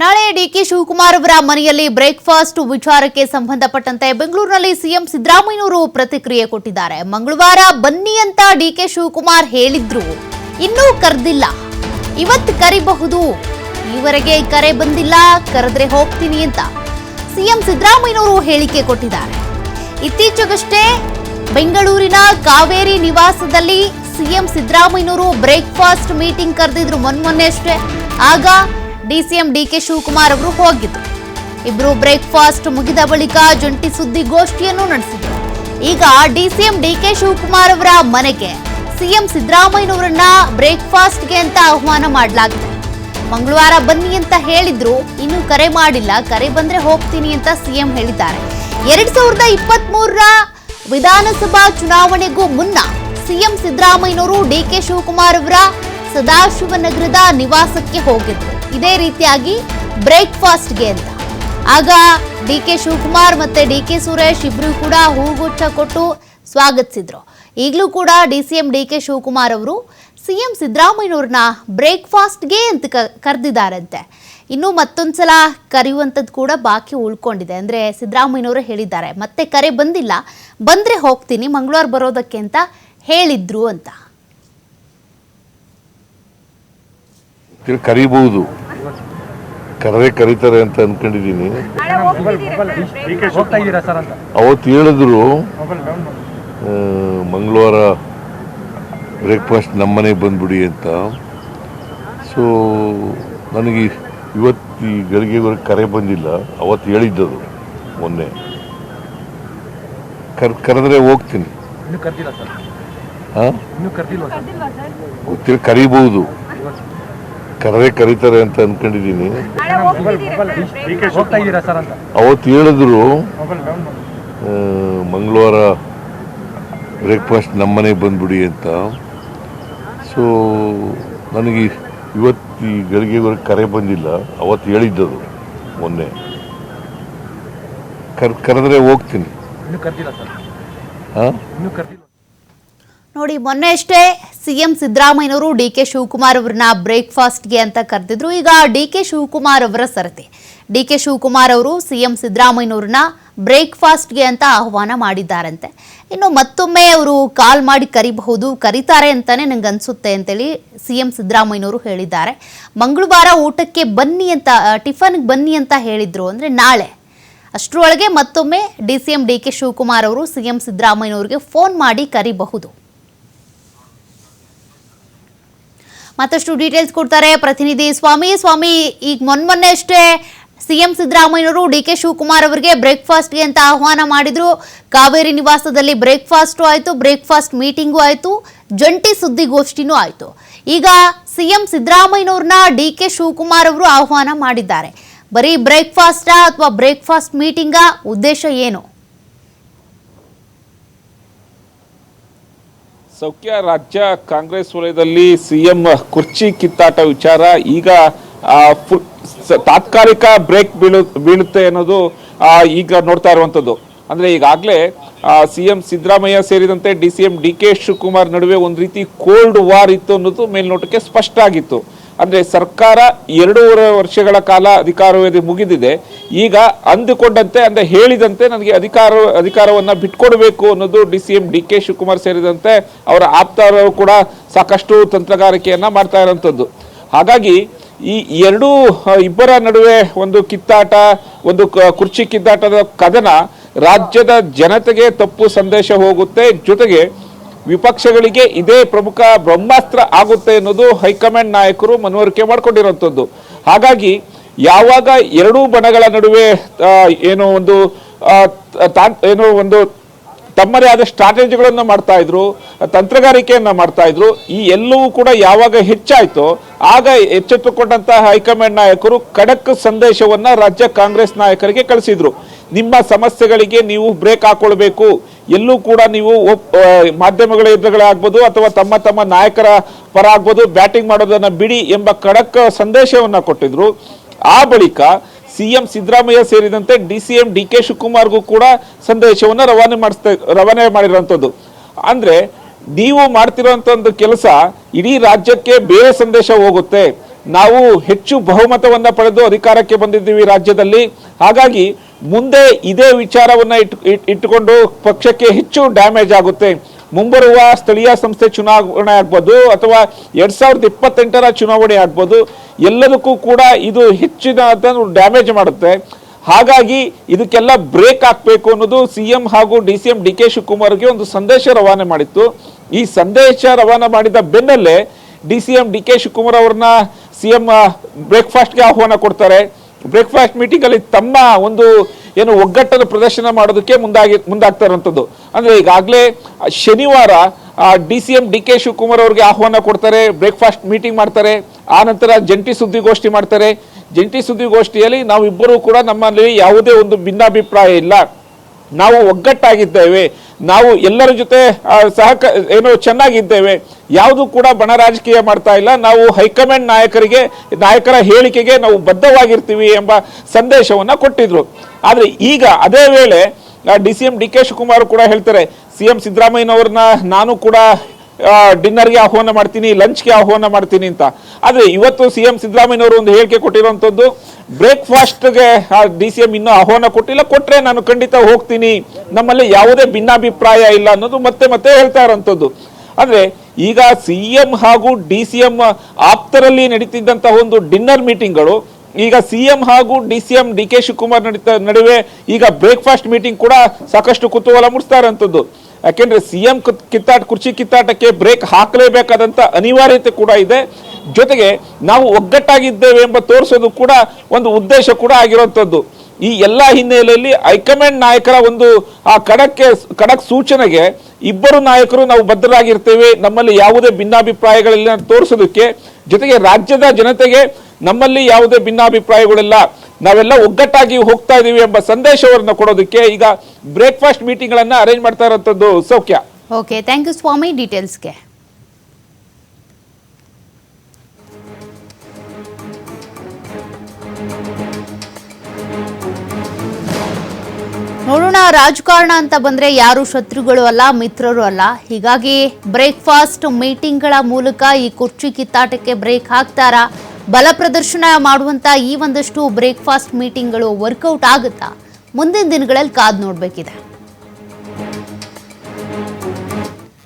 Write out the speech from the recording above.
ನಾಳೆ ಡಿಕೆ ಶಿವಕುಮಾರ್ ಅವರ ಮನೆಯಲ್ಲಿ ಬ್ರೇಕ್ಫಾಸ್ಟ್ ವಿಚಾರಕ್ಕೆ ಸಂಬಂಧಪಟ್ಟಂತೆ ಬೆಂಗಳೂರಿನಲ್ಲಿ ಸಿಎಂ ಸಿದ್ದರಾಮಯ್ಯನವರು ಪ್ರತಿಕ್ರಿಯೆ ಕೊಟ್ಟಿದ್ದಾರೆ. ಮಂಗಳವಾರ ಬನ್ನಿ ಅಂತ ಡಿಕೆ ಶಿವಕುಮಾರ್ ಹೇಳಿದ್ರು. ಇನ್ನೂ ಕರೆದಿಲ್ಲ. ಇವತ್ತು ಕರಿಬಹುದು. ಈವರೆಗೆ ಕರೆ ಬಂದಿಲ್ಲ. ಕರೆದ್ರೆ ಹೋಗ್ತೀನಿ ಅಂತ ಸಿಎಂ ಸಿದ್ದರಾಮಯ್ಯನವರು ಹೇಳಿಕೆ ಕೊಟ್ಟಿದ್ದಾರೆ. ಇತ್ತೀಚೆಗಷ್ಟೇ ಬೆಂಗಳೂರಿನ ಕಾವೇರಿ ನಿವಾಸದಲ್ಲಿ ಸಿಎಂ ಸಿದ್ದರಾಮಯ್ಯನವರು ಬ್ರೇಕ್ಫಾಸ್ಟ್ ಮೀಟಿಂಗ್ ಕರೆದಿದ್ರು ಮೊನ್ಮೊನ್ನೆ ಅಷ್ಟೇ ಆಗ ಡಿಸಿಎಂ ಡಿಕೆ ಶಿವಕುಮಾರ್ ಅವರು ಹೋಗಿದ್ದರು ಇಬ್ರು ಬ್ರೇಕ್ಫಾಸ್ಟ್ ಮುಗಿದ ಬಳಿಕ ಜಂಟಿ ಸುದ್ದಿಗೋಷ್ಠಿಯನ್ನು ನಡೆಸಿದರು. ಈಗ ಡಿಸಿಎಂ ಡಿಕೆ ಶಿವಕುಮಾರ್ ಅವರ ಮನೆಗೆ ಸಿಎಂ ಸಿದ್ದರಾಮಯ್ಯನವರನ್ನ ಬ್ರೇಕ್ಫಾಸ್ಟ್ಗೆ ಅಂತ ಆಹ್ವಾನ ಮಾಡಲಾಗಿದೆ. ಮಂಗಳವಾರ ಬನ್ನಿ ಅಂತ ಹೇಳಿದ್ರು, ಇನ್ನು ಕರೆ ಮಾಡಿಲ್ಲ. ಕರೆ ಬಂದ್ರೆ ಹೋಗ್ತೀನಿ ಅಂತ ಸಿಎಂ ಹೇಳಿದ್ದಾರೆ. ಎರಡ್ ಸಾವಿರದ ಇಪ್ಪತ್ತ್ ಮೂರರ ವಿಧಾನಸಭಾ ಚುನಾವಣೆಗೂ ಮುನ್ನ ಸಿಎಂ ಸಿದ್ದರಾಮಯ್ಯನವರು ಡಿಕೆ ಶಿವಕುಮಾರ್ ಅವರ ಸದಾಶಿವನಗರದ ನಿವಾಸಕ್ಕೆ ಹೋಗಿದ್ರು. ಇದೇ ರೀತಿಯಾಗಿ ಬ್ರೇಕ್ಫಾಸ್ಟ್ಗೆ ಅಂತ. ಆಗ ಡಿ ಕೆ ಶಿವಕುಮಾರ್ ಮತ್ತೆ ಡಿ ಕೆ ಸುರೇಶ್ ಇಬ್ರು ಕೂಡ ಹೂಗುಚ್ಛ ಕೊಟ್ಟು ಸ್ವಾಗತಿಸಿದ್ರು. ಈಗಲೂ ಕೂಡ D C M D K Shivakumar ಅವರು ಸಿ ಎಂ ಸಿದ್ದರಾಮಯ್ಯವ್ರನ್ನ ಬ್ರೇಕ್ಫಾಸ್ಟ್ಗೆ ಅಂತ ಕರೆದಿದ್ದಾರಂತೆ. ಮತ್ತೊಂದು ಸಲ ಕರೆಯುವಂಥದ್ದು ಕೂಡ ಬಾಕಿ ಉಳ್ಕೊಂಡಿದೆ. ಅಂದರೆ ಸಿದ್ದರಾಮಯ್ಯನವರು ಹೇಳಿದ್ದಾರೆ. ಮತ್ತೆ ಕರೆ ಬಂದಿಲ್ಲ. ಬಂದರೆ ಹೋಗ್ತೀನಿ. ಮಂಗಳವಾರ ಬರೋದಕ್ಕೆ ಅಂತ ಹೇಳಿದ್ರು ಅಂತ. ಕರಿಬಹುದು. ಕರೆದೇ ಕರೀತಾರೆ ಅಂತ ಅನ್ಕೊಂಡಿದ್ದೀನಿ. ಅವತ್ತು ಹೇಳಿದ್ರು ಮಂಗಳವಾರ ಬ್ರೇಕ್ಫಾಸ್ಟ್ ನಮ್ಮನೆಗೆ ಬಂದ್ಬಿಡಿ ಅಂತ. ಸೊ ನನಗೆ ಇವತ್ತು ಈ ಗಳಿಗೆವರೆಗೆ ಕರೆ ಬಂದಿಲ್ಲ. ಅವತ್ತು ಹೇಳಿದ್ದದು ಮೊನ್ನೆ. ಕರ್ ಕರೆದ್ರೆ ಹೋಗ್ತೀನಿ. ಹಾಂ ಗೊತ್ತಿಲ್ಲ ಕರಿಬಹುದು ಕರೆದೇ ಕರೀತಾರೆ ಅಂತ ಅನ್ಕೊಂಡಿದ್ದೀನಿ. ಹೋಗ್ತಾ ಇದ್ದೀರಾ ಸರ್? ಅಂತ? ಅವತ್ತು ಹೇಳಿದ್ರು ಮಂಗಳವಾರ ಬ್ರೇಕ್ಫಾಸ್ಟ್ ನಮ್ಮನೆಗೆ ಬಂದ್ಬಿಡಿ ಅಂತ. ಸೊ ನನಗೆ ಇವತ್ತು ಈ ಗಳಿಗೆವರೆಗೆ ಕರೆ ಬಂದಿಲ್ಲ. ಅವತ್ತು ಹೇಳಿದ್ದದು ಮೊನ್ನೆ. ಕರ್ ಕರೆದ್ರೆ ಹೋಗ್ತೀನಿ. ಇನ್ನೂ ಕರ್ದಿಲ್ಲ ಸರ್. ಹಾಂ ಇನ್ನೂ ಕರ್ದಿಲ್ವಾ ನೋಡಿ ಮೊನ್ನೆ ಅಷ್ಟೇ ಸಿಎಂ ಸಿದ್ದರಾಮಯ್ಯನವರು ಡಿ ಕೆ ಶಿವಕುಮಾರ್ ಅವರನ್ನ ಬ್ರೇಕ್ಫಾಸ್ಟ್ಗೆ ಅಂತ ಕರೆದಿದ್ರು. ಈಗ ಡಿ ಕೆ ಶಿವಕುಮಾರ್ ಅವರ ಸರತಿ. ಡಿ ಕೆ ಶಿವಕುಮಾರ್ ಅವರು ಸಿಎಂ ಸಿದ್ದರಾಮಯ್ಯನವ್ರನ್ನ ಬ್ರೇಕ್ಫಾಸ್ಟ್ಗೆ ಅಂತ ಆಹ್ವಾನ ಮಾಡಿದ್ದಾರಂತೆ. ಇನ್ನು ಮತ್ತೊಮ್ಮೆ ಅವರು ಕಾಲ್ ಮಾಡಿ ಕರಿಬಹುದು, ಕರೀತಾರೆ ಅಂತಾನೆ ನಂಗೆ ಅನಿಸುತ್ತೆ ಅಂತೇಳಿ ಸಿ ಎಂ ಸಿದ್ದರಾಮಯ್ಯನವರು ಹೇಳಿದ್ದಾರೆ. ಮಂಗಳವಾರ ಊಟಕ್ಕೆ ಬನ್ನಿ ಅಂತ, ಟಿಫನ್ಗೆ ಬನ್ನಿ ಅಂತ ಹೇಳಿದ್ರು ಅಂದರೆ ನಾಳೆ. ಅಷ್ಟರೊಳಗೆ ಮತ್ತೊಮ್ಮೆ D C M D K Shivakumar ಅವರು ಸಿ ಎಂ ಸಿದ್ದರಾಮಯ್ಯನವ್ರಿಗೆ ಫೋನ್ ಮಾಡಿ ಕರಿಬಹುದು. ಮತ್ತಷ್ಟು ಡೀಟೇಲ್ಸ್ ಕೊಡ್ತಾರೆ ಪ್ರತಿನಿಧಿ ಸ್ವಾಮಿ. ಸ್ವಾಮಿ, ಈಗ ಮೊನ್ಮೊನ್ನೆ ಅಷ್ಟೇ ಸಿಎಂ ಸಿದ್ದರಾಮಯ್ಯನವರು ಡಿ ಕೆ ಶಿವಕುಮಾರ್ ಅವರಿಗೆ ಬ್ರೇಕ್ಫಾಸ್ಟ್ಗೆ ಅಂತ ಆಹ್ವಾನ ಮಾಡಿದ್ರು. ಕಾವೇರಿ ನಿವಾಸದಲ್ಲಿ ಬ್ರೇಕ್ಫಾಸ್ಟು ಆಯಿತು ಬ್ರೇಕ್ಫಾಸ್ಟ್ ಮೀಟಿಂಗು ಆಯಿತು, ಜಂಟಿ ಸುದ್ದಿಗೋಷ್ಠಿನೂ ಆಯಿತು. ಈಗ ಸಿಎಂ ಸಿದ್ದರಾಮಯ್ಯನವ್ರನ್ನ ಡಿ ಕೆ ಶಿವಕುಮಾರ್ ಅವರು ಆಹ್ವಾನ ಮಾಡಿದ್ದಾರೆ. ಬರೀ ಬ್ರೇಕ್ಫಾಸ್ಟಾ ಅಥವಾ ಬ್ರೇಕ್ಫಾಸ್ಟ್ ಮೀಟಿಂಗಾ ಉದ್ದೇಶ ಏನು? ಸೌಖ್ಯ ರಾಜ್ಯ ಕಾಂಗ್ರೆಸ್ ವಲಯದಲ್ಲಿ ಸಿಎಂ ಕುರ್ಚಿ ಕಿತ್ತಾಟ ವಿಚಾರ. ಈಗ ತಾತ್ಕಾಲಿಕ ಬ್ರೇಕ್ ಬೀಳು, ಬೀಳುತ್ತೆ ಅನ್ನೋದು ಈಗ ನೋಡ್ತಾ ಇರುವಂಥದ್ದು. ಅಂದ್ರೆ ಈಗಾಗಲೇ ಸಿಎಂ ಸಿದ್ದರಾಮಯ್ಯ ಸೇರಿದಂತೆ D C M D K Shivakumar ನಡುವೆ ಒಂದು ರೀತಿ ಕೋಲ್ಡ್ ವಾರ್ ಇತ್ತು ಅನ್ನೋದು ಮೇಲ್ನೋಟಕ್ಕೆ ಸ್ಪಷ್ಟ ಆಗಿತ್ತು. ಅಂದ್ರೆ ಸರ್ಕಾರ ಎರಡೂವರೆ ವರ್ಷಗಳ ಕಾಲ ಅಧಿಕಾರಾವಧಿ ಮುಗಿದಿದೆ. ಈಗ ಅಂದುಕೊಂಡಂತೆ, ಅಂದ್ರೆ ಹೇಳಿದಂತೆ ನನಗೆ ಅಧಿಕಾರ, ಅಧಿಕಾರವನ್ನ ಬಿಟ್ಕೊಡ್ಬೇಕು ಅನ್ನೋದು D C M D K Shivakumar ಸೇರಿದಂತೆ ಅವರ ಆಪ್ತರು ಕೂಡ ಸಾಕಷ್ಟು ತಂತ್ರಗಾರಿಕೆಯನ್ನ ಮಾಡ್ತಾ ಇರೋಂಥದ್ದು. ಹಾಗಾಗಿ ಈ ಎರಡೂ, ಇಬ್ಬರ ನಡುವೆ ಒಂದು ಕಿತ್ತಾಟ, ಒಂದು ಕುರ್ಚಿ ಕಿತ್ತಾಟದ ಕದನ ರಾಜ್ಯದ ಜನತೆಗೆ ತಪ್ಪು ಸಂದೇಶ ಹೋಗುತ್ತೆ. ಜೊತೆಗೆ ವಿಪಕ್ಷಗಳಿಗೆ ಇದೇ ಪ್ರಮುಖ ಬ್ರಹ್ಮಾಸ್ತ್ರ ಆಗುತ್ತೆ ಅನ್ನೋದು ಹೈಕಮಾಂಡ್ ನಾಯಕರು ಮನವರಿಕೆ ಮಾಡಿಕೊಂಡಿರುವಂಥದ್ದು ಹಾಗಾಗಿ ಯಾವಾಗ ಎರಡೂ ಬಣಗಳ ನಡುವೆ ಏನೋ ಒಂದು ಏನೋ ಒಂದು ತಮ್ಮದೇ ಆದ ಸ್ಟ್ರಾಟಜಿಗಳನ್ನು ಮಾಡ್ತಾ ಇದ್ರು, ತಂತ್ರಗಾರಿಕೆಯನ್ನು ಮಾಡ್ತಾ ಇದ್ರು, ಈ ಎಲ್ಲವೂ ಕೂಡ ಯಾವಾಗ ಹೆಚ್ಚಾಯಿತೋ, ಆಗ ಎಚ್ಚೆತ್ತುಕೊಂಡಂತಹ ಹೈಕಮಾಂಡ್ ನಾಯಕರು ಖಡಕ್ ಸಂದೇಶವನ್ನ ರಾಜ್ಯ ಕಾಂಗ್ರೆಸ್ ನಾಯಕರಿಗೆ ಕಳಿಸಿದ್ರು. ನಿಮ್ಮ ಸಮಸ್ಯೆಗಳಿಗೆ ನೀವು ಬ್ರೇಕ್ ಹಾಕೊಳ್ಬೇಕು. ಎಲ್ಲೂ ಕೂಡ ನೀವು ಮಾಧ್ಯಮಗಳ ಎದುರುಗಳೇ ಆಗ್ಬೋದು ಅಥವಾ ತಮ್ಮ ತಮ್ಮ ನಾಯಕರ ಪರ ಆಗ್ಬೋದು, ಬ್ಯಾಟಿಂಗ್ ಮಾಡೋದನ್ನು ಬಿಡಿ ಎಂಬ ಖಡಕ್ ಸಂದೇಶವನ್ನು ಕೊಟ್ಟಿದ್ರು. ಆ ಬಳಿಕ ಸಿ ಎಂ ಸಿದ್ದರಾಮಯ್ಯ ಸೇರಿದಂತೆ D C M D K ಶಿವಕುಮಾರ್ಗೂ ಕೂಡ ಸಂದೇಶವನ್ನು ರವಾನೆ ಮಾಡಿಸ್ತಾ, ರವಾನೆ ಮಾಡಿರುವಂಥದ್ದು ಅಂದರೆ ನೀವು ಮಾಡ್ತಿರೋಂಥ ಒಂದು ಕೆಲಸ ಇಡೀ ರಾಜ್ಯಕ್ಕೆ ಬೇರೆ ಸಂದೇಶ ಹೋಗುತ್ತೆ. ನಾವು ಹೆಚ್ಚು ಬಹುಮತವನ್ನು ಪಡೆದು ಅಧಿಕಾರಕ್ಕೆ ಬಂದಿದ್ದೀವಿ ರಾಜ್ಯದಲ್ಲಿ. ಹಾಗಾಗಿ ಮುಂದೆ ಇದೇ ವಿಚಾರವನ್ನ ಇಟ್, ಇಟ್- ಇಟ್ಟುಕೊಂಡು ಪಕ್ಷಕ್ಕೆ ಹೆಚ್ಚು ಡ್ಯಾಮೇಜ್ ಆಗುತ್ತೆ. ಮುಂಬರುವ ಸ್ಥಳೀಯ ಸಂಸ್ಥೆ ಚುನಾವಣೆ ಆಗ್ಬೋದು ಅಥವಾ ಎರಡ್ ಸಾವಿರದ ಇಪ್ಪತ್ತೆಂಟರ ಚುನಾವಣೆ ಆಗ್ಬೋದು. ಎಲ್ಲದಕ್ಕೂ ಕೂಡ ಇದು ಹೆಚ್ಚಿನ ಡ್ಯಾಮೇಜ್ ಮಾಡುತ್ತೆ. ಹಾಗಾಗಿ ಇದಕ್ಕೆಲ್ಲ ಬ್ರೇಕ್ ಹಾಕಬೇಕು ಅನ್ನೋದು ಸಿ ಎಂ ಹಾಗೂ D C M D K ಶಿವಕುಮಾರ್ಗೆ ಒಂದು ಸಂದೇಶ ರವಾನೆ ಮಾಡಿತ್ತು. ಈ ಸಂದೇಶ ರವಾನೆ ಮಾಡಿದ ಬೆನ್ನಲ್ಲೇ D C M D K Shivakumar ಅವ್ರನ್ನ ಸಿ ಎಂ ಬ್ರೇಕ್ಫಾಸ್ಟ್ಗೆ ಆಹ್ವಾನ ಕೊಡ್ತಾರೆ. ಬ್ರೇಕ್ಫಾಸ್ಟ್ ಮೀಟಿಂಗ್ ಅಲ್ಲಿ ತಮ್ಮ ಒಂದು ಏನು ಒಗ್ಗಟ್ಟನ್ನು ಪ್ರದರ್ಶನ ಮಾಡೋದಕ್ಕೆ ಮುಂದಾಗಿ, ಮುಂದಾಗ್ತಾ ಇರುವಂಥದ್ದು. ಅಂದ್ರೆ ಈಗಾಗಲೇ ಶನಿವಾರ D C M D K Shivakumar ಅವ್ರಿಗೆ ಆಹ್ವಾನ ಕೊಡ್ತಾರೆ ಬ್ರೇಕ್ಫಾಸ್ಟ್ ಮೀಟಿಂಗ್ ಮಾಡ್ತಾರೆ, ಆ ನಂತರ ಜಂಟಿ ಸುದ್ದಿಗೋಷ್ಠಿ ಮಾಡ್ತಾರೆ. ಜಂಟಿ ಸುದ್ದಿಗೋಷ್ಠಿಯಲ್ಲಿ ನಾವಿಬ್ಬರೂ ಕೂಡ ನಮ್ಮಲ್ಲಿ ಯಾವುದೇ ಒಂದು ಭಿನ್ನಾಭಿಪ್ರಾಯ ಇಲ್ಲ. ನಾವು ಒಗ್ಗಟ್ಟಾಗಿದ್ದೇವೆ. ನಾವು ಎಲ್ಲರ ಜೊತೆ ಸಹಕ, ಏನು ಚೆನ್ನಾಗಿದ್ದೇವೆ. ಯಾವುದು ಕೂಡ ಬಣ ರಾಜಕೀಯ ಮಾಡ್ತಾ ಇಲ್ಲ. ನಾವು ಹೈಕಮಾಂಡ್ ನಾಯಕರಿಗೆ, ನಾಯಕರ ಹೇಳಿಕೆಗೆ ನಾವು ಬದ್ಧವಾಗಿರ್ತೀವಿ ಎಂಬ ಸಂದೇಶವನ್ನು ಕೊಟ್ಟಿದ್ರು. ಆದರೆ ಈಗ ಅದೇ ವೇಳೆ D C M D K Shivakumar ಕೂಡ ಹೇಳ್ತಾರೆ, ಸಿ ಎಂ ಸಿದ್ದರಾಮಯ್ಯನವ್ರನ್ನ ನಾನು ಕೂಡ ಡಿನ್ನರ್ಗೆ ಆಹ್ವಾನ ಮಾಡ್ತೀನಿ ಲಂಚ್ಗೆ ಆಹ್ವಾನ ಮಾಡ್ತೀನಿ ಅಂತ. ಆದ್ರೆ ಇವತ್ತು ಸಿ ಎಂ ಸಿದ್ದರಾಮಯ್ಯನವರು ಒಂದು ಹೇಳಿಕೆ ಕೊಟ್ಟಿರುವಂತದ್ದು ಬ್ರೇಕ್ಫಾಸ್ಟ್ಗೆ ಡಿ ಸಿ ಎಂ ಇನ್ನೂ ಆಹ್ವಾನ ಕೊಟ್ಟಿಲ್ಲ ಕೊಟ್ಟರೆ ನಾನು ಖಂಡಿತ ಹೋಗ್ತೀನಿ. ನಮ್ಮಲ್ಲಿ ಯಾವುದೇ ಭಿನ್ನಾಭಿಪ್ರಾಯ ಇಲ್ಲ ಅನ್ನೋದು ಮತ್ತೆ ಮತ್ತೆ ಹೇಳ್ತಾ ಇರೋಂಥದ್ದು ಅಂದರೆ ಈಗ ಸಿ ಎಂ ಹಾಗೂ ಡಿ ಸಿ ಎಂ ಆಪ್ತರಲ್ಲಿ ನಡೀತಿದ್ದಂತಹ ಒಂದು ಡಿನ್ನರ್ ಮೀಟಿಂಗ್ಗಳು ಈಗ ಸಿ ಎಂ ಹಾಗೂ D C M D K Shivakumar ನಡೀತಾ, ನಡುವೆ ಈಗ ಬ್ರೇಕ್ಫಾಸ್ಟ್ ಮೀಟಿಂಗ್ ಕೂಡ ಸಾಕಷ್ಟು ಕುತೂಹಲ ಮೂಡಿಸ್ತಾ ಇರೋಂಥದ್ದು ಯಾಕೆಂದ್ರೆ ಸಿ ಎಂ ಕಿತ್ತಾಟ ಕುರ್ಚಿ ಕಿತ್ತಾಟಕ್ಕೆ ಬ್ರೇಕ್ ಹಾಕಲೇಬೇಕಾದಂತ ಅನಿವಾರ್ಯತೆ ಕೂಡ ಇದೆ. ಜೊತೆಗೆ ನಾವು ಒಗ್ಗಟ್ಟಾಗಿದ್ದೇವೆ ಎಂಬ ತೋರಿಸೋದು ಕೂಡ ಒಂದು ಉದ್ದೇಶ ಕೂಡ ಆಗಿರುವಂತದ್ದು. ಈ ಎಲ್ಲ ಹಿನ್ನೆಲೆಯಲ್ಲಿ ಹೈಕಮಾಂಡ್ ನಾಯಕರ ಒಂದು, ಆ ಕಡಕ್ಕೆ ಕಡಕ್ ಸೂಚನೆಗೆ ಇಬ್ಬರು ನಾಯಕರು ನಾವು ಬದ್ಧರಾಗಿರ್ತೇವೆ. ನಮ್ಮಲ್ಲಿ ಯಾವುದೇ ಭಿನ್ನಾಭಿಪ್ರಾಯಗಳಿಲ್ಲ ತೋರಿಸೋದಕ್ಕೆ. ಜೊತೆಗೆ ರಾಜ್ಯದ ಜನತೆಗೆ ನಮ್ಮಲ್ಲಿ ಯಾವುದೇ ಭಿನ್ನಾಭಿಪ್ರಾಯಗಳಿಲ್ಲ. ನಾವೆಲ್ಲ ಒಗ್ಗಟ್ಟಾಗಿ ಹೋಗ್ತಾ ಇದೀವಿ ಎಂಬ ಸಂದೇಶವನ್ನು ಕೊಡೋದಕ್ಕೆ ಈಗ ಬ್ರೇಕ್ಫಾಸ್ಟ್ ಮೀಟಿಂಗ್ಗಳನ್ನ ಅರೇಂಜ್ ಮಾಡ್ತಾ ಇರೋಂಥದ್ದು ಸೌಖ್ಯ. ಓಕೆ, ಥ್ಯಾಂಕ್ ಯು ಸ್ವಾಮಿ ಡೀಟೇಲ್ಸ್ಗೆ. ನೋಡೋಣ, ರಾಜಕಾರಣ ಅಂತ ಬಂದ್ರೆ ಯಾರು ಶತ್ರುಗಳು ಅಲ್ಲ, ಮಿತ್ರರು ಅಲ್ಲ. ಹೀಗಾಗಿ ಬ್ರೇಕ್ಫಾಸ್ಟ್ ಮೀಟಿಂಗ್ಗಳ ಮೂಲಕ ಈ ಕುರ್ಚಿ ಕಿತ್ತಾಟಕ್ಕೆ ಬ್ರೇಕ್ ಹಾಕ್ತಾರಾ? ಬಲ ಪ್ರದರ್ಶನ ಮಾಡುವಂತ ಈ ಒಂದಷ್ಟು ಬ್ರೇಕ್ಫಾಸ್ಟ್ ಮೀಟಿಂಗ್ಗಳು ವರ್ಕೌಟ್ ಆಗುತ್ತಾ? ಮುಂದಿನ ದಿನಗಳಲ್ಲಿ ಕಾದ್ ನೋಡ್ಬೇಕಿದೆ.